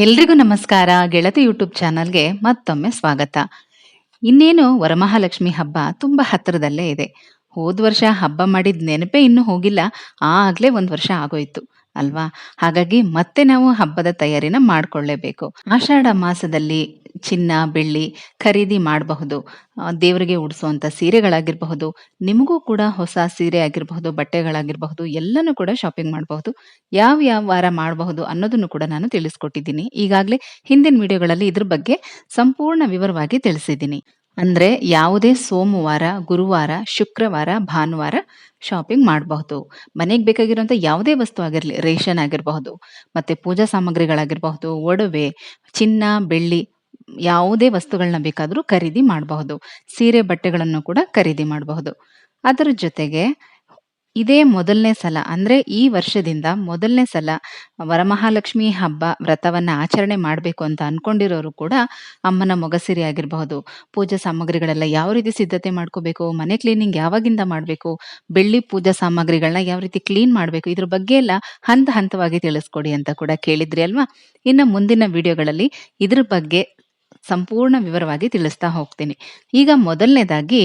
ಎಲ್ರಿಗೂ ನಮಸ್ಕಾರ. ಗೆಳತಿ ಯೂಟ್ಯೂಬ್ ಚಾನಲ್ಗೆ ಮತ್ತೊಮ್ಮೆ ಸ್ವಾಗತ. ಇನ್ನೇನು ವರಮಹಾಲಕ್ಷ್ಮಿ ಹಬ್ಬ ತುಂಬಾ ಹತ್ತಿರದಲ್ಲೇ ಇದೆ. ಹೋದ ವರ್ಷ ಹಬ್ಬ ಮಾಡಿದ ನೆನಪೇ ಇನ್ನೂ ಹೋಗಿಲ್ಲ. ಆಗ್ಲೇ ಒಂದು ವರ್ಷ ಆಗೋಯ್ತು. ಅಲ್ವಾ? ಹಾಗಾಗಿ ಮತ್ತೆ ನಾವು ಹಬ್ಬದ ತಯಾರಿನ ಮಾಡ್ಕೊಳ್ಳೇಬೇಕು. ಆಷಾಢ ಮಾಸದಲ್ಲಿ ಚಿನ್ನ, ಬೆಳ್ಳಿ ಖರೀದಿ ಮಾಡಬಹುದು. ದೇವರಿಗೆ ಉಡಿಸುವಂಥ ಸೀರೆಗಳಾಗಿರಬಹುದು. ನಿಮಗೂ ಕೂಡ ಹೊಸ ಸೀರೆ ಆಗಿರಬಹುದು, ಬಟ್ಟೆಗಳಾಗಿರಬಹುದು, ಎಲ್ಲನೂ ಕೂಡ ಶಾಪಿಂಗ್ ಮಾಡಬಹುದು. ಯಾವ ಯಾವ ವಾರ ಮಾಡಬಹುದು ಅನ್ನೋದನ್ನು ಕೂಡ ನಾನು ತಿಳಿಸ್ಕೊಟ್ಟಿದ್ದೀನಿ. ಈಗಾಗಲೇ ಹಿಂದಿನ ವಿಡಿಯೋಗಳಲ್ಲಿ ಇದ್ರ ಬಗ್ಗೆ ಸಂಪೂರ್ಣ ವಿವರವಾಗಿ ತಿಳಿಸಿದ್ದೀನಿ. ಅಂದರೆ ಯಾವುದೇ ಸೋಮವಾರ, ಗುರುವಾರ, ಶುಕ್ರವಾರ, ಭಾನುವಾರ ಶಾಪಿಂಗ್ ಮಾಡಬಹುದು. ಮನೆಗೆ ಬೇಕಾಗಿರುವಂಥ ಯಾವುದೇ ವಸ್ತು ಆಗಿರಲಿ, ರೇಷನ್ ಆಗಿರಬಹುದು, ಮತ್ತು ಪೂಜಾ ಸಾಮಗ್ರಿಗಳಾಗಿರಬಹುದು, ಒಡವೆ, ಚಿನ್ನ, ಬೆಳ್ಳಿ ಯಾವುದೇ ವಸ್ತುಗಳನ್ನ ಬೇಕಾದರೂ ಖರೀದಿ ಮಾಡಬಹುದು. ಸೀರೆ ಬಟ್ಟೆಗಳನ್ನು ಕೂಡ ಖರೀದಿ ಮಾಡಬಹುದು. ಅದರ ಜೊತೆಗೆ ಇದೇ ಮೊದಲನೇ ಸಲ, ಅಂದರೆ ಈ ವರ್ಷದಿಂದ ಮೊದಲನೇ ಸಲ ವರಮಹಾಲಕ್ಷ್ಮಿ ಹಬ್ಬ ವ್ರತವನ್ನು ಆಚರಣೆ ಮಾಡಬೇಕು ಅಂತ ಅಂದ್ಕೊಂಡಿರೋರು ಕೂಡ ಅಮ್ಮನ ಮೊಗಸಿರಿ ಆಗಿರಬಹುದು. ಪೂಜಾ ಸಾಮಗ್ರಿಗಳೆಲ್ಲ ಯಾವ ರೀತಿ ಸಿದ್ಧತೆ ಮಾಡ್ಕೋಬೇಕು, ಮನೆ ಕ್ಲೀನಿಂಗ್ ಯಾವಾಗಿಂದ ಮಾಡಬೇಕು, ಬೆಳ್ಳಿ ಪೂಜಾ ಸಾಮಗ್ರಿಗಳನ್ನ ಯಾವ ರೀತಿ ಕ್ಲೀನ್ ಮಾಡಬೇಕು, ಇದ್ರ ಬಗ್ಗೆ ಎಲ್ಲ ಹಂತ ಹಂತವಾಗಿ ತಿಳಿಸ್ಕೊಡಿ ಅಂತ ಕೂಡ ಕೇಳಿದ್ರಿ ಅಲ್ವಾ? ಇನ್ನು ಮುಂದಿನ ವಿಡಿಯೋಗಳಲ್ಲಿ ಇದ್ರ ಬಗ್ಗೆ ಸಂಪೂರ್ಣ ವಿವರವಾಗಿ ತಿಳಿಸ್ತಾ ಹೋಗ್ತೀನಿ. ಈಗ ಮೊದಲನೇದಾಗಿ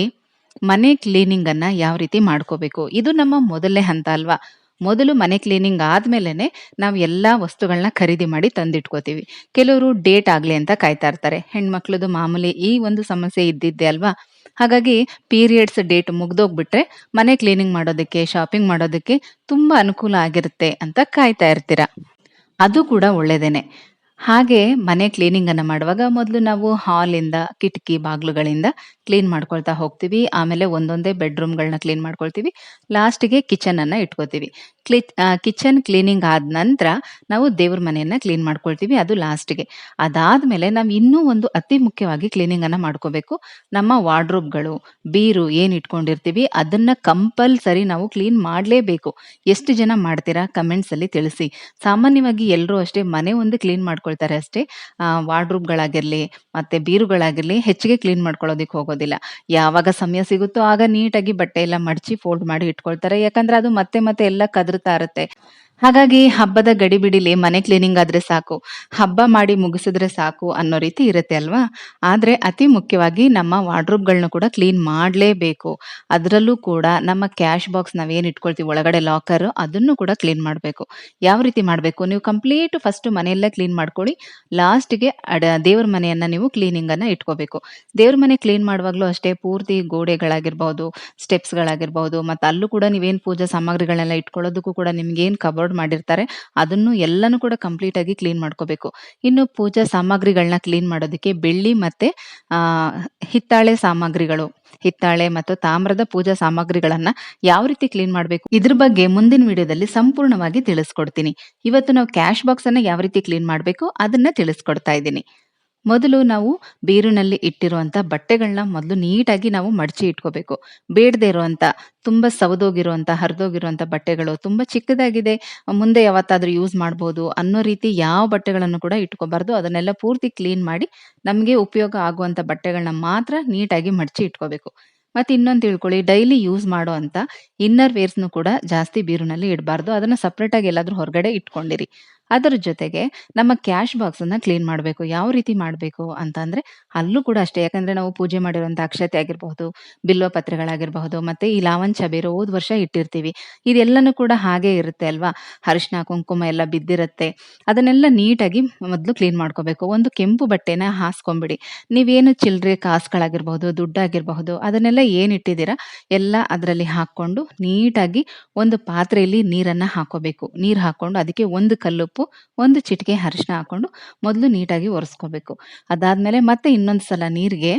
ಮನೆ ಕ್ಲೀನಿಂಗ್ ಅನ್ನ ಯಾವ ರೀತಿ ಮಾಡ್ಕೋಬೇಕು? ಇದು ನಮ್ಮ ಮೊದಲನೇ ಹಂತ ಅಲ್ವಾ? ಮೊದಲು ಮನೆ ಕ್ಲೀನಿಂಗ್ ಆದ್ಮೇಲೆ ನಾವು ಎಲ್ಲ ವಸ್ತುಗಳನ್ನ ಖರೀದಿ ಮಾಡಿ ತಂದಿಟ್ಕೋತೀವಿ. ಕೆಲವರು ಡೇಟ್ ಆಗಲಿ ಅಂತ ಕಾಯ್ತಾ ಇರ್ತಾರೆ. ಹೆಣ್ಮಕ್ಳದು ಮಾಮೂಲಿ ಈ ಒಂದು ಸಮಸ್ಯೆ ಇದ್ದಿದ್ದೆ ಅಲ್ವಾ? ಹಾಗಾಗಿ ಪೀರಿಯಡ್ಸ್ ಡೇಟ್ ಮುಗ್ದೋಗ್ಬಿಟ್ರೆ ಮನೆ ಕ್ಲೀನಿಂಗ್ ಮಾಡೋದಕ್ಕೆ ಶಾಪಿಂಗ್ ಮಾಡೋದಕ್ಕೆ ತುಂಬಾ ಅನುಕೂಲ ಆಗಿರುತ್ತೆ ಅಂತ ಕಾಯ್ತಾ ಇರ್ತೀರ? ಅದು ಕೂಡ ಒಳ್ಳೇದೇನೆ. ಹಾಗೆ ಮನೆ ಕ್ಲೀನಿಂಗ್ ಅನ್ನ ಮಾಡುವಾಗ ಮೊದಲು ನಾವು ಹಾಲಿಂದ ಕಿಟಕಿ ಬಾಗಿಲುಗಳಿಂದ ಕ್ಲೀನ್ ಮಾಡ್ಕೊಳ್ತಾ ಹೋಗ್ತೀವಿ. ಆಮೇಲೆ ಒಂದೊಂದೇ ಬೆಡ್ರೂಮ್ಗಳನ್ನ ಕ್ಲೀನ್ ಮಾಡ್ಕೊಳ್ತೀವಿ. ಕಿಚನ್ ಅನ್ನ ಇಟ್ಕೋತೀವಿ ಕ್ಲಿ ಕಿಚನ್ ಕ್ಲೀನಿಂಗ್ ಆದ ನಂತರ ನಾವು ದೇವ್ರ ಮನೆಯನ್ನ ಕ್ಲೀನ್ ಮಾಡ್ಕೊಳ್ತೀವಿ ಅದು ಲಾಸ್ಟ್ಗೆ ಅದಾದ್ಮೇಲೆ ನಾವು ಇನ್ನೂ ಒಂದು ಅತಿ ಮುಖ್ಯವಾಗಿ ಕ್ಲೀನಿಂಗ್ ಅನ್ನ ಮಾಡ್ಕೋಬೇಕು. ನಮ್ಮ ವಾರ್ಡ್ರೋಬ್ಗಳು ಬೀರು ಏನು ಇಟ್ಕೊಂಡಿರ್ತೀವಿ ಅದನ್ನ ಕಂಪಲ್ಸರಿ ನಾವು ಕ್ಲೀನ್ ಮಾಡಲೇಬೇಕು. ಎಷ್ಟು ಜನ ಮಾಡ್ತೀರಾ? ಕಮೆಂಟ್ಸಲ್ಲಿ ತಿಳಿಸಿ. ಸಾಮಾನ್ಯವಾಗಿ ಎಲ್ಲರೂ ಅಷ್ಟೇ ಮನೆ ಒಂದು ಕ್ಲೀನ್ ಮಾಡ್ಕೊಳ್ತಾರೆ ಅಷ್ಟೇ. ವಾರ್ಡ್ರೋಬ್ಗಳಾಗಿರ್ಲಿ ಮತ್ತೆ ಬೀರುಗಳಾಗಿರ್ಲಿ ಹೆಚ್ಚಿಗೆ ಕ್ಲೀನ್ ಮಾಡ್ಕೊಳ್ಳೋದಕ್ಕೆ ಹೋಗೋದಿಲ್ಲ. ಯಾವಾಗ ಸಮಯ ಸಿಗುತ್ತೋ ಆಗ ನೀಟಾಗಿ ಬಟ್ಟೆ ಎಲ್ಲ ಮಡಚಿ ಫೋಲ್ಡ್ ಮಾಡಿ ಇಟ್ಕೊಳ್ತಾರೆ. ಯಾಕಂದ್ರೆ ಅದು ಮತ್ತೆ ಮತ್ತೆ ಎಲ್ಲ ಕದರ್ತಾ ಇರುತ್ತೆ. ಹಾಗಾಗಿ ಹಬ್ಬದ ಗಡಿಬಿಡಿಲಿ ಮನೆ ಕ್ಲೀನಿಂಗ್ ಆದ್ರೆ ಸಾಕು, ಹಬ್ಬ ಮಾಡಿ ಮುಗಿಸಿದ್ರೆ ಸಾಕು ಅನ್ನೋ ರೀತಿ ಇರುತ್ತೆ ಅಲ್ವಾ? ಆದ್ರೆ ಅತಿ ಮುಖ್ಯವಾಗಿ ನಮ್ಮ ವಾರ್ಡ್ರೋಬ್ಗಳನ್ನ ಕೂಡ ಕ್ಲೀನ್ ಮಾಡಲೇಬೇಕು. ಅದರಲ್ಲೂ ಕೂಡ ನಮ್ಮ ಕ್ಯಾಶ್ ಬಾಕ್ಸ್ ನಾವೇನು ಇಟ್ಕೊಳ್ತೀವಿ, ಒಳಗಡೆ ಲಾಕರ್ ಅದನ್ನು ಕೂಡ ಕ್ಲೀನ್ ಮಾಡಬೇಕು. ಯಾವ ರೀತಿ ಮಾಡಬೇಕು? ನೀವು ಕಂಪ್ಲೀಟ್ ಫಸ್ಟ್ ಮನೆಯಲ್ಲೇ ಕ್ಲೀನ್ ಮಾಡ್ಕೊಳ್ಳಿ, ಲಾಸ್ಟ್ಗೆ ಅಡ, ದೇವ್ರ ಮನೆಯನ್ನ ನೀವು ಕ್ಲೀನಿಂಗ್ ಅನ್ನ ಇಟ್ಕೋಬೇಕು. ದೇವ್ರ ಮನೆ ಕ್ಲೀನ್ ಮಾಡುವಾಗಲೂ ಅಷ್ಟೇ ಪೂರ್ತಿ ಗೋಡೆಗಳಾಗಿರ್ಬಹುದು ಸ್ಟೆಪ್ಸ್ಗಳಾಗಿರ್ಬಹುದು ಮತ್ತೆ ಅಲ್ಲೂ ಕೂಡ ನೀವೇನು ಪೂಜಾ ಸಾಮಗ್ರಿಗಳನ್ನೆಲ್ಲ ಇಟ್ಕೊಳ್ಳೋದಕ್ಕೂ ಕೂಡ ನಿಮ್ಗೆ ಏನ್ ಕಬೋರ್ಡ್ ಮಾಡಿರ್ತಾರೆ, ಅದನ್ನು ಎಲ್ಲನೂ ಕೂಡ ಕಂಪ್ಲೀಟ್ ಆಗಿ ಕ್ಲೀನ್ ಮಾಡ್ಕೋಬೇಕು. ಇನ್ನು ಪೂಜಾ ಸಾಮಗ್ರಿಗಳನ್ನ ಕ್ಲೀನ್ ಮಾಡೋದಕ್ಕೆ ಬೆಳ್ಳಿ ಮತ್ತೆ ಹಿತ್ತಾಳೆ ಸಾಮಗ್ರಿಗಳು, ಹಿತ್ತಾಳೆ ಮತ್ತು ತಾಮ್ರದ ಪೂಜಾ ಸಾಮಗ್ರಿಗಳನ್ನ ಯಾವ ರೀತಿ ಕ್ಲೀನ್ ಮಾಡಬೇಕು, ಇದ್ರ ಬಗ್ಗೆ ಮುಂದಿನ ವಿಡಿಯೋದಲ್ಲಿ ಸಂಪೂರ್ಣವಾಗಿ ತಿಳಿಸ್ಕೊಡ್ತೀನಿ. ಇವತ್ತು ನಾವು ಕ್ಯಾಶ್ ಬಾಕ್ಸ್ ಅನ್ನ ಯಾವ ರೀತಿ ಕ್ಲೀನ್ ಮಾಡಬೇಕು, ಅದನ್ನ ತಿಳಿಸ್ಕೊಡ್ತಾ ಇದ್ದೀನಿ. ಮೊದಲು ನಾವು ಬೀರಿನಲ್ಲಿ ಇಟ್ಟಿರುವಂಥ ಬಟ್ಟೆಗಳನ್ನ ಮೊದಲು ನೀಟಾಗಿ ನಾವು ಮಡಚಿ ಇಟ್ಕೋಬೇಕು. ಬೇಡದೆ ಇರುವಂತ, ತುಂಬಾ ಸವದೋಗಿರುವಂಥ ಹರಿದೋಗಿರುವಂಥ ಬಟ್ಟೆಗಳು ತುಂಬಾ ಚಿಕ್ಕದಾಗಿದೆ. ಮುಂದೆ ಯಾವತ್ತಾದರೂ ಯೂಸ್ ಮಾಡಬಹುದು ಅನ್ನೋ ರೀತಿ ಯಾವ ಬಟ್ಟೆಗಳನ್ನು ಕೂಡ ಇಟ್ಕೋಬಾರ್ದು. ಅದನ್ನೆಲ್ಲ ಪೂರ್ತಿ ಕ್ಲೀನ್ ಮಾಡಿ ನಮಗೆ ಉಪಯೋಗ ಆಗುವಂಥ ಬಟ್ಟೆಗಳನ್ನ ಮಾತ್ರ ನೀಟಾಗಿ ಮಡಚಿ ಇಟ್ಕೋಬೇಕು. ಮತ್ತು ಇನ್ನೊಂದು ತಿಳ್ಕೊಳ್ಳಿ ಡೈಲಿ ಯೂಸ್ ಮಾಡೋ ಅಂತ ಇನ್ನರ್ ವೇರ್ಸ್ನು ಕೂಡ ಜಾಸ್ತಿ ಬೀರುನಲ್ಲಿ ಇಡಬಾರ್ದು. ಅದನ್ನ ಸಪ್ರೇಟಾಗಿ ಎಲ್ಲಾದ್ರೂ ಹೊರಗಡೆ ಇಟ್ಕೊಂಡಿರಿ. ಅದರ ಜೊತೆಗೆ ನಮ್ಮ ಕ್ಯಾಶ್ ಬಾಕ್ಸ್ ಅನ್ನ ಕ್ಲೀನ್ ಮಾಡಬೇಕು. ಯಾವ ರೀತಿ ಮಾಡಬೇಕು ಅಂತ ಅಂದ್ರೆ ಅಲ್ಲೂ ಕೂಡ ಅಷ್ಟೇ. ಯಾಕಂದ್ರೆ ನಾವು ಪೂಜೆ ಮಾಡಿರುವಂತ ಅಕ್ಷತೆ ಆಗಿರಬಹುದು ಬಿಲ್ವ ಪತ್ರೆಗಳಾಗಿರಬಹುದು, ಮತ್ತೆ ಈ ಲಾವಂಚ ಬೇರೆ ಹೋದ ವರ್ಷ ಇಟ್ಟಿರ್ತೀವಿ. ಇದೆಲ್ಲನೂ ಕೂಡ ಹಾಗೆ ಇರುತ್ತೆ ಅಲ್ವಾ? ಅರಿಶಿನ ಕುಂಕುಮ ಎಲ್ಲ ಬಿದ್ದಿರುತ್ತೆ. ಅದನ್ನೆಲ್ಲ ನೀಟಾಗಿ ಮೊದಲು ಕ್ಲೀನ್ ಮಾಡ್ಕೋಬೇಕು. ಒಂದು ಕೆಂಪು ಬಟ್ಟೆನ ಹಾಸ್ಕೊಂಬಿಡಿ. ನೀವೇನು ಚಿಲ್ಲರೆ ಕಾಸುಗಳಾಗಿರ್ಬಹುದು, ದುಡ್ಡಾಗಿರಬಹುದು, ಅದನ್ನೆಲ್ಲ ಏನ್ ಇಟ್ಟಿದ್ದೀರಾ? ಎಲ್ಲ ಅದರಲ್ಲಿ ಹಾಕೊಂಡು ನೀಟಾಗಿ ಒಂದು ಪಾತ್ರೆಯಲ್ಲಿ ನೀರನ್ನು ಹಾಕೋಬೇಕು. ನೀರು ಹಾಕೊಂಡು ಅದಕ್ಕೆ ಒಂದು ಕಲ್ಲುಪ್ಪು ಒಂದು ಚಿಟಿಕೆ ಅರಿಶಿನ ಹಾಕೊಂಡು ಮೊದಲು ನೀಟಾಗಿ ಒರೆಸ್ಕೋಬೇಕು. ಅದಾದಮೇಲೆ ಮತ್ತೆ ಇನ್ನೊಂದು ಸಲ ನೀರಿಗೆ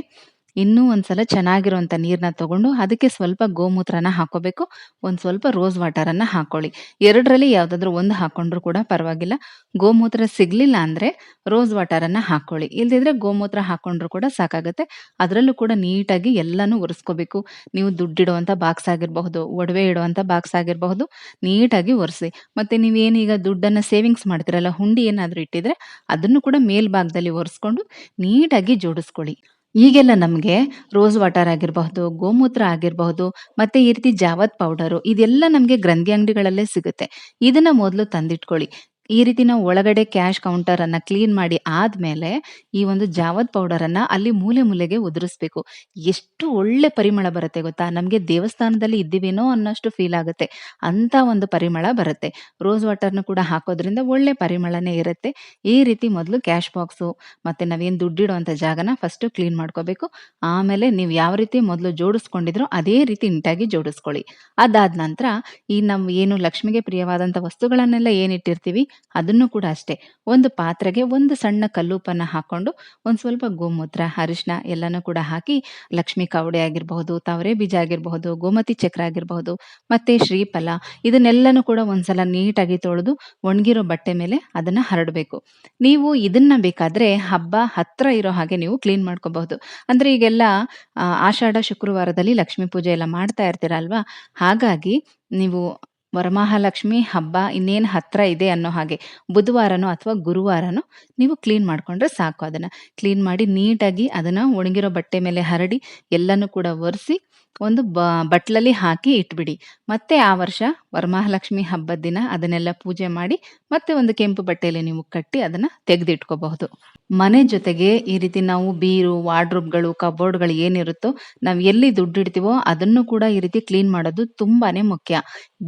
ಇನ್ನೂ ಒಂದ್ಸಲ ಚೆನ್ನಾಗಿರುವಂತ ನೀರನ್ನ ತಗೊಂಡು ಅದಕ್ಕೆ ಸ್ವಲ್ಪ ಗೋಮೂತ್ರನ ಹಾಕೋಬೇಕು. ಒಂದ್ ಸ್ವಲ್ಪ ರೋಸ್ ವಾಟರ್ ಅನ್ನ ಹಾಕೊಳ್ಳಿ. ಎರಡರಲ್ಲಿ ಯಾವ್ದಾದ್ರು ಒಂದು ಹಾಕೊಂಡ್ರು ಕೂಡ ಪರವಾಗಿಲ್ಲ. ಗೋಮೂತ್ರ ಸಿಗ್ಲಿಲ್ಲ ಅಂದ್ರೆ ರೋಸ್ ವಾಟರ್ ಅನ್ನ ಹಾಕೊಳ್ಳಿ. ಇಲ್ದಿದ್ರೆ ಗೋಮೂತ್ರ ಹಾಕೊಂಡ್ರು ಕೂಡ ಸಾಕಾಗತ್ತೆ. ಅದರಲ್ಲೂ ಕೂಡ ನೀಟಾಗಿ ಎಲ್ಲಾನು ಒರೆಸ್ಕೋಬೇಕು. ನೀವು ದುಡ್ಡಿಡುವಂತ ಬಾಕ್ಸ್ ಆಗಿರಬಹುದು, ಒಡವೆ ಇಡುವಂತ ಬಾಕ್ಸ್ ಆಗಿರಬಹುದು, ನೀಟಾಗಿ ಒರೆಸಿ. ಮತ್ತೆ ನೀವೇನೀಗ ದುಡ್ಡನ್ನ ಸೇವಿಂಗ್ಸ್ ಮಾಡ್ತಿರಲ್ಲ, ಹುಂಡಿ ಏನಾದ್ರೂ ಇಟ್ಟಿದ್ರೆ ಅದನ್ನು ಕೂಡ ಮೇಲ್ಭಾಗದಲ್ಲಿ ಒರೆಸ್ಕೊಂಡು ನೀಟಾಗಿ ಜೋಡಿಸ್ಕೊಳ್ಳಿ. ಈಗೆಲ್ಲ ನಮ್ಗೆ ರೋಸ್ ವಾಟರ್ ಆಗಿರಬಹುದು, ಗೋಮೂತ್ರ ಆಗಿರಬಹುದು, ಮತ್ತೆ ಈ ರೀತಿ ಜಾವತ್ ಪೌಡರು ಇದೆಲ್ಲ ನಮ್ಗೆ ಗ್ರಂಥಿ ಅಂಗಡಿಗಳಲ್ಲೇ ಸಿಗುತ್ತೆ. ಇದನ್ನ ಮೊದಲು ತಂದಿಟ್ಕೊಳ್ಳಿ. ಈ ರೀತಿ ನಾವು ಒಳಗಡೆ ಕ್ಯಾಶ್ ಕೌಂಟರ್ ಅನ್ನ ಕ್ಲೀನ್ ಮಾಡಿ ಆದ್ಮೇಲೆ, ಈ ಒಂದು ಜಾವದ್ ಪೌಡರ್ ಅನ್ನ ಅಲ್ಲಿ ಮೂಲೆ ಮೂಲೆಗೆ ಉದುರಿಸ್ಬೇಕು. ಎಷ್ಟು ಒಳ್ಳೆ ಪರಿಮಳ ಬರುತ್ತೆ ಗೊತ್ತಾ? ನಮ್ಗೆ ದೇವಸ್ಥಾನದಲ್ಲಿ ಇದ್ದೀವೇನೋ ಅನ್ನೋಷ್ಟು ಫೀಲ್ ಆಗುತ್ತೆ. ಅಂತ ಒಂದು ಪರಿಮಳ ಬರುತ್ತೆ. ರೋಸ್ ವಾಟರ್‌ನ ಕೂಡ ಹಾಕೋದ್ರಿಂದ ಒಳ್ಳೆ ಪರಿಮಳನೇ ಇರುತ್ತೆ. ಈ ರೀತಿ ಮೊದಲು ಕ್ಯಾಶ್ ಬಾಕ್ಸು ಮತ್ತೆ ನಾವೇನು ದುಡ್ಡಿಡುವಂಥ ಜಾಗನ ಫಸ್ಟು ಕ್ಲೀನ್ ಮಾಡ್ಕೋಬೇಕು. ಆಮೇಲೆ ನೀವು ಯಾವ ರೀತಿ ಮೊದಲು ಜೋಡಿಸ್ಕೊಂಡಿದ್ರು ಅದೇ ರೀತಿ ನೀಟಾಗಿ ಜೋಡಿಸ್ಕೊಳ್ಳಿ. ಅದಾದ ನಂತರ ಈ ನಮ್ಮ ಏನು ಲಕ್ಷ್ಮಿಗೆ ಪ್ರಿಯವಾದಂಥ ವಸ್ತುಗಳನ್ನೆಲ್ಲ ಏನಿಟ್ಟಿರ್ತೀವಿ ಅದನ್ನು ಕೂಡ ಅಷ್ಟೇ. ಒಂದು ಪಾತ್ರೆಗೆ ಒಂದು ಸಣ್ಣ ಕಲ್ಲುಪನ್ನ ಹಾಕೊಂಡು, ಒಂದು ಸ್ವಲ್ಪ ಗೋಮೂತ್ರ, ಅರಿಶಿನ ಎಲ್ಲನೂ ಕೂಡ ಹಾಕಿ ಲಕ್ಷ್ಮಿ ಕಾವಡೆ ಆಗಿರಬಹುದು, ತಾವರೆ ಬೀಜ ಆಗಿರಬಹುದು, ಗೋಮತಿ ಚಕ್ರ ಆಗಿರಬಹುದು, ಮತ್ತೆ ಶ್ರೀಫಲ ಇದನ್ನೆಲ್ಲನೂ ಕೂಡ ಒಂದ್ಸಲ ನೀಟಾಗಿ ತೊಳೆದು ಒಣಗಿರೋ ಬಟ್ಟೆ ಮೇಲೆ ಅದನ್ನ ಹರಡಬೇಕು. ನೀವು ಇದನ್ನ ಬೇಕಾದ್ರೆ ಹಬ್ಬ ಹತ್ರ ಇರೋ ಹಾಗೆ ನೀವು ಕ್ಲೀನ್ ಮಾಡ್ಕೋಬಹುದು. ಅಂದ್ರೆ ಈಗೆಲ್ಲ ಆಷಾಢ ಶುಕ್ರವಾರದಲ್ಲಿ ಲಕ್ಷ್ಮೀ ಪೂಜೆ ಎಲ್ಲ ಮಾಡ್ತಾ ಇರ್ತೀರಲ್ವಾ ಹಾಗಾಗಿ ನೀವು ವರಮಹಾಲಕ್ಷ್ಮಿ ಹಬ್ಬ ಇನ್ನೇನು ಹತ್ರ ಇದೆ ಅನ್ನೋ ಹಾಗೆ ಬುಧವಾರನೋ ಅಥವಾ ಗುರುವಾರನೋ ನೀವು ಕ್ಲೀನ್ ಮಾಡಿಕೊಂಡ್ರೆ ಸಾಕು ಅದನ್ನು. ಕ್ಲೀನ್ ಮಾಡಿ ನೀಟಾಗಿ ಅದನ್ನು ಒಣಗಿರೋ ಬಟ್ಟೆ ಮೇಲೆ ಹರಡಿ ಎಲ್ಲನೂ ಕೂಡ ಒರೆಸಿ ಒಂದು ಬ ಬಟ್ಲಲ್ಲಿ ಹಾಕಿ ಇಟ್ಬಿಡಿ. ಮತ್ತೆ ಆ ವರ್ಷ ವರಮಹಾಲಕ್ಷ್ಮಿ ಹಬ್ಬದ ದಿನ ಅದನ್ನೆಲ್ಲ ಪೂಜೆ ಮಾಡಿ ಮತ್ತೆ ಒಂದು ಕೆಂಪು ಬಟ್ಟೆಯಲ್ಲಿ ನೀವು ಕಟ್ಟಿ ಅದನ್ನು ತೆಗೆದಿಟ್ಕೋಬಹುದು. ಮನೆ ಜೊತೆಗೆ ಈ ರೀತಿ ನಾವು ಬೀರು, ವಾರ್ಡ್ರೂಬ್ಗಳು ಕಬೋರ್ಡ್‌ಗಳು ಏನಿರುತ್ತೋ ನಾವು ಎಲ್ಲಿ ದುಡ್ಡಿಡ್ತೀವೋ ಅದನ್ನು ಕೂಡ ಈ ರೀತಿ ಕ್ಲೀನ್ ಮಾಡೋದು ತುಂಬಾನೇ ಮುಖ್ಯ.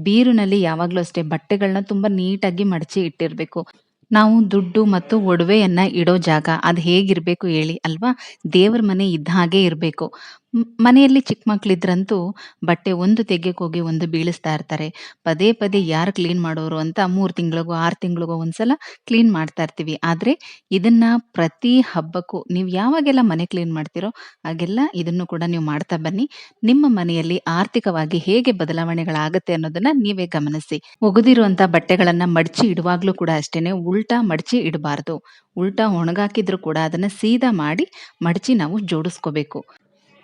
ಬೀರುನಲ್ಲಿ ಯಾವಾಗಲೂ ಅಷ್ಟೇ ಬಟ್ಟೆಗಳನ್ನ ತುಂಬಾ ನೀಟಾಗಿ ಮಡಚಿ ಇಟ್ಟಿರಬೇಕು ನಾವು ದುಡ್ಡು ಮತ್ತು ಒಡವೆಯನ್ನ ಇಡೋ ಜಾಗ ಅದು ಹೇಗಿರಬೇಕು ಹೇಳಿ ಅಲ್ವಾ? ದೇವರ ಮನೆ ಇದ್ದ ಹಾಗೆ ಇರ್ಬೇಕು. ಮನೆಯಲ್ಲಿ ಚಿಕ್ಕ ಮಕ್ಳಿದ್ರಂತೂ ಬಟ್ಟೆ ಒಂದು ತೆಗೆಯಕ್ಕೆ ಹೋಗಿ ಒಂದು ಬೀಳಿಸ್ತಾ ಇರ್ತಾರೆ. ಪದೇ ಪದೇ ಯಾರು ಕ್ಲೀನ್ ಮಾಡೋರು ಅಂತ ಮೂರು ತಿಂಗಳಿಗೋ, 6 ತಿಂಗಳಿಗೋ ಒಂದ್ಸಲ ಕ್ಲೀನ್ ಮಾಡ್ತಾ ಇರ್ತೀವಿ. ಆದ್ರೆ ಇದನ್ನ ಪ್ರತಿ ಹಬ್ಬಕ್ಕೂ ನೀವು ಯಾವಾಗೆಲ್ಲ ಮನೆ ಕ್ಲೀನ್ ಮಾಡ್ತೀರೋ ಹಾಗೆಲ್ಲ ಇದನ್ನು ಕೂಡ ನೀವು ಮಾಡ್ತಾ ಬನ್ನಿ. ನಿಮ್ಮ ಮನೆಯಲ್ಲಿ ಆರ್ಥಿಕವಾಗಿ ಹೇಗೆ ಬದಲಾವಣೆಗಳಾಗತ್ತೆ ಅನ್ನೋದನ್ನ ನೀವೇ ಗಮನಿಸಿ. ಒಗೆದಿರುವಂತ ಬಟ್ಟೆಗಳನ್ನ ಮಡಚಿ ಇಡುವಾಗ್ಲೂ ಕೂಡ ಅಷ್ಟೇನೆ ಉಲ್ಟಾ ಮಡಚಿ ಇಡಬಾರ್ದು. ಉಲ್ಟಾ ಒಣಗಾಕಿದ್ರು ಕೂಡ ಅದನ್ನ ಸೀದಾ ಮಾಡಿ ಮಡಚಿ ನಾವು ಜೋಡಿಸ್ಕೋಬೇಕು.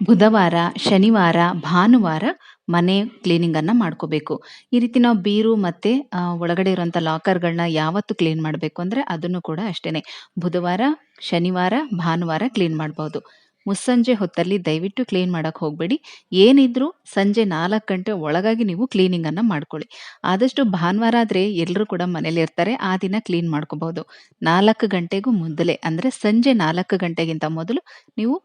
ಬುಧವಾರ, ಶನಿವಾರ, ಭಾನುವಾರ ಮನೆ ಕ್ಲೀನಿಂಗ್ ಅನ್ನ ಮಾಡ್ಕೋಬೇಕು. ಈ ರೀತಿ ನಾವು ಬೀರು ಮತ್ತೆ ಒಳಗಡೆ ಇರುವಂತ ಲಾಕರ್‌ಗಳನ್ನ ಯಾವತ್ತು ಕ್ಲೀನ್ ಮಾಡ್ಬೇಕು ಅಂದ್ರೆ ಅದನ್ನು ಕೂಡ ಅಷ್ಟೇನೆ. ಬುಧವಾರ, ಶನಿವಾರ, ಭಾನುವಾರ ಕ್ಲೀನ್ ಮಾಡ್ಬಹುದು. ಮುಸ್ಸಂಜೆ ಹೊತ್ತಲ್ಲಿ ದಯವಿಟ್ಟು ಕ್ಲೀನ್ ಮಾಡೋಕ್ಕೆ ಹೋಗಬೇಡಿ ಏನಿದ್ರೂ ಸಂಜೆ ನಾಲ್ಕು ಗಂಟೆ ಒಳಗಾಗಿ ನೀವು ಕ್ಲೀನಿಂಗನ್ನು ಮಾಡ್ಕೊಳ್ಳಿ. ಆದಷ್ಟು ಭಾನುವಾರ ಆದರೆ ಎಲ್ಲರೂ ಕೂಡ ಮನೇಲಿ ಇರ್ತಾರೆ. ಆ ದಿನ ಕ್ಲೀನ್ ಮಾಡ್ಕೋಬಹುದು. ನಾಲ್ಕು ಗಂಟೆಗೂ ಮೊದಲೇ, ಅಂದರೆ ಸಂಜೆ ನಾಲ್ಕು ಗಂಟೆಗಿಂತ ಮೊದಲು ನೀವು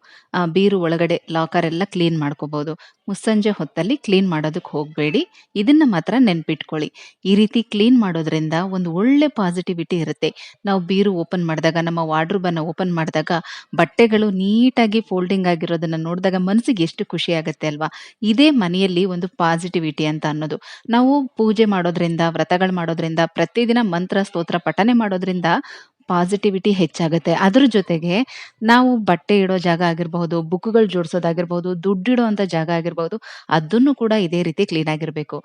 ಬೀರು ಒಳಗಡೆ ಲಾಕರ್ ಎಲ್ಲ ಕ್ಲೀನ್ ಮಾಡ್ಕೋಬಹುದು. ಮುಸ್ಸಂಜೆ ಹೊತ್ತಲ್ಲಿ ಕ್ಲೀನ್ ಮಾಡೋದಕ್ಕೆ ಹೋಗಬೇಡಿ ಇದನ್ನು ಮಾತ್ರ ನೆನ್ಪಿಟ್ಕೊಳ್ಳಿ. ಈ ರೀತಿ ಕ್ಲೀನ್ ಮಾಡೋದ್ರಿಂದ ಒಂದು ಒಳ್ಳೆ ಪಾಸಿಟಿವಿಟಿ ಇರುತ್ತೆ. ನಾವು ಬೀರು ಓಪನ್ ಮಾಡಿದಾಗ, ನಮ್ಮ ವಾರ್ಡ್ರೂಬನ್ನು ಓಪನ್ ಮಾಡಿದಾಗ ಬಟ್ಟೆಗಳು ನೀಟಾಗಿ ಫೋಲ್ಡಿಂಗ್ ಆಗಿರೋದನ್ನ ನೋಡಿದಾಗ ಮನಸ್ಸಿಗೆ ಎಷ್ಟು ಖುಷಿ ಆಗುತ್ತೆ ಅಲ್ವಾ? ಇದೇ ಮನೆಯಲ್ಲಿ ಒಂದು ಪಾಸಿಟಿವಿಟಿ ಅಂತ ಅನ್ನೋದು. ನಾವು ಪೂಜೆ ಮಾಡೋದ್ರಿಂದ, ವ್ರತಗಳು ಮಾಡೋದ್ರಿಂದ, ಪ್ರತಿದಿನ ಮಂತ್ರ, ಸ್ತೋತ್ರ ಪಠನೆ ಮಾಡೋದ್ರಿಂದ ಪಾಸಿಟಿವಿಟಿ ಹೆಚ್ಚಾಗುತ್ತೆ. ಅದ್ರ ಜೊತೆಗೆ ನಾವು ಬಟ್ಟೆ ಇಡೋ ಜಾಗ ಆಗಿರಬಹುದು, ಬುಕ್‌ಗಳು ಜೋಡಿಸೋದಾಗಿರ್ಬಹುದು, ದುಡ್ಡಿಡುವಂತ ಜಾಗ ಆಗಿರ್ಬಹುದು, ಅದನ್ನು ಕೂಡ ಇದೇ ರೀತಿ ಕ್ಲೀನ್ ಆಗಿರ್ಬೇಕು.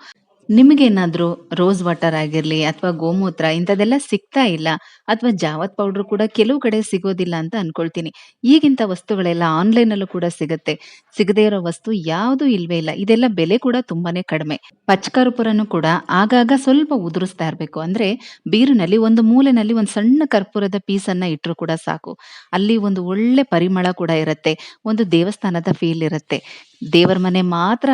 ನಿಮಗೇನಾದ್ರೂ ರೋಸ್ ವಾಟರ್ ಆಗಿರ್ಲಿ ಅಥವಾ ಗೋಮೂತ್ರ ಇಂಥದೆಲ್ಲ ಸಿಗ್ತಾ ಇಲ್ಲ ಅಥವಾ ಜಾವತ್ ಪೌಡರ್ ಕೂಡ ಕೆಲವು ಕಡೆ ಸಿಗೋದಿಲ್ಲ ಅಂತ ಅನ್ಕೊಳ್ತೀನಿ. ಈಗಿಂತ ವಸ್ತುಗಳೆಲ್ಲ ಆನ್ಲೈನ್ ಅಲ್ಲೂ ಕೂಡ ಸಿಗುತ್ತೆ. ಸಿಗದೇ ಇರೋ ವಸ್ತು ಯಾವುದು ಇಲ್ವೇ ಇಲ್ಲ. ಇದೆಲ್ಲ ಬೆಲೆ ಕೂಡ ತುಂಬಾನೇ ಕಡಿಮೆ. ಪಚ್ಚಕರ್ಪೂರನು ಕೂಡ ಆಗಾಗ ಸ್ವಲ್ಪ ಉದುರಿಸ್ತಾ ಇರ್ಬೇಕು. ಅಂದ್ರೆ ಬೀರಿನಲ್ಲಿ ಒಂದು ಮೂಲೆನಲ್ಲಿ ಒಂದು ಸಣ್ಣ ಕರ್ಪೂರದ ಪೀಸನ್ನ ಇಟ್ರು ಕೂಡ ಸಾಕು. ಅಲ್ಲಿ ಒಂದು ಒಳ್ಳೆ ಪರಿಮಳ ಕೂಡ ಇರುತ್ತೆ. ಒಂದು ದೇವಸ್ಥಾನದ ಫೀಲ್ ಇರುತ್ತೆ. ದೇವರ ಮನೆ ಮಾತ್ರ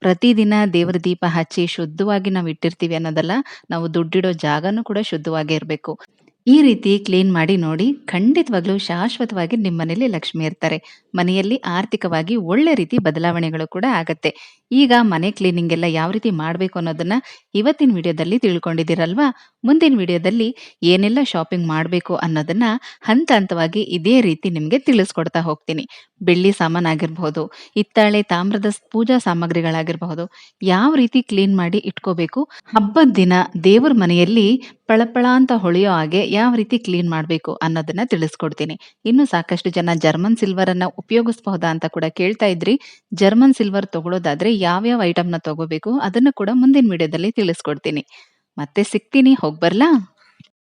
ಪ್ರತಿದಿನ ದೇವರ ದೀಪ ಹಚ್ಚಿ ಶುದ್ಧವಾಗಿ ನಾವು ಇಟ್ಟಿರ್ತೀವಿ ಅನ್ನೋದಲ್ಲ, ನಾವು ದುಡ್ಡಿಡೋ ಜಾಗನೂ ಕೂಡ ಶುದ್ಧವಾಗಿ ಇರಬೇಕು ಈ ರೀತಿ ಕ್ಲೀನ್ ಮಾಡಿ ನೋಡಿ ಖಂಡಿತವಾಗ್ಲೂ ಶಾಶ್ವತವಾಗಿ ನಿಮ್ಮ ಮನೆಯಲ್ಲಿ ಲಕ್ಷ್ಮಿ ಇರ್ತಾರೆ. ಮನೆಯಲ್ಲಿ ಆರ್ಥಿಕವಾಗಿ ಒಳ್ಳೆ ರೀತಿ ಬದಲಾವಣೆಗಳು ಕೂಡ ಆಗತ್ತೆ. ಈಗ ಮನೆ ಕ್ಲೀನಿಂಗ್ ಎಲ್ಲ ಯಾವ ರೀತಿ ಮಾಡಬೇಕು ಅನ್ನೋದನ್ನ ಇವತ್ತಿನ ವಿಡಿಯೋದಲ್ಲಿ ತಿಳ್ಕೊಂಡಿದ್ದೀರಲ್ವಾ? ಮುಂದಿನ ವಿಡಿಯೋದಲ್ಲಿ ಏನೆಲ್ಲ ಶಾಪಿಂಗ್ ಮಾಡಬೇಕು ಅನ್ನೋದನ್ನ ಹಂತ ಹಂತವಾಗಿ ಇದೇ ರೀತಿ ನಿಮಗೆ ತಿಳಿಸ್ಕೊಡ್ತಾ ಹೋಗ್ತೀನಿ. ಬೆಳ್ಳಿ ಸಾಮಾನಾಗಿರ್ಬಹುದು, ಹಿತ್ತಾಳೆ, ತಾಮ್ರದ ಪೂಜಾ ಸಾಮಗ್ರಿಗಳಾಗಿರಬಹುದು, ಯಾವ ರೀತಿ ಕ್ಲೀನ್ ಮಾಡಿ ಇಟ್ಕೋಬೇಕು, ಹಬ್ಬದ ದಿನ ದೇವರ ಮನೆಯಲ್ಲಿ ಪಳಪಳ ಅಂತ ಹೊಳೆಯೋ ಹಾಗೆ ಯಾವ ರೀತಿ ಕ್ಲೀನ್ ಮಾಡಬೇಕು ಅನ್ನೋದನ್ನ ತಿಳಿಸ್ಕೊಡ್ತೀನಿ. ಇನ್ನು ಸಾಕಷ್ಟು ಜನ ಜರ್ಮನ್ ಸಿಲ್ವರ್ ಅನ್ನ ಉಪಯೋಗಿಸಬಹುದಾ ಅಂತ ಕೂಡ ಕೇಳ್ತಾ ಇದ್ರಿ. ಜರ್ಮನ್ ಸಿಲ್ವರ್ ತಗೊಳ್ಳೋದಾದ್ರೆ ಯಾವ್ಯಾವ ಐಟಮ್‌ನ ತಗೋಬೇಕು ಅದನ್ನ ಕೂಡ ಮುಂದಿನ ವಿಡಿಯೋದಲ್ಲಿ ತಿಳಿಸ್ಕೊಡ್ತೀನಿ. ಮತ್ತೆ ಸಿಗ್ತೀನಿ. ಹೋಗ್ಬರ್ಲಾ?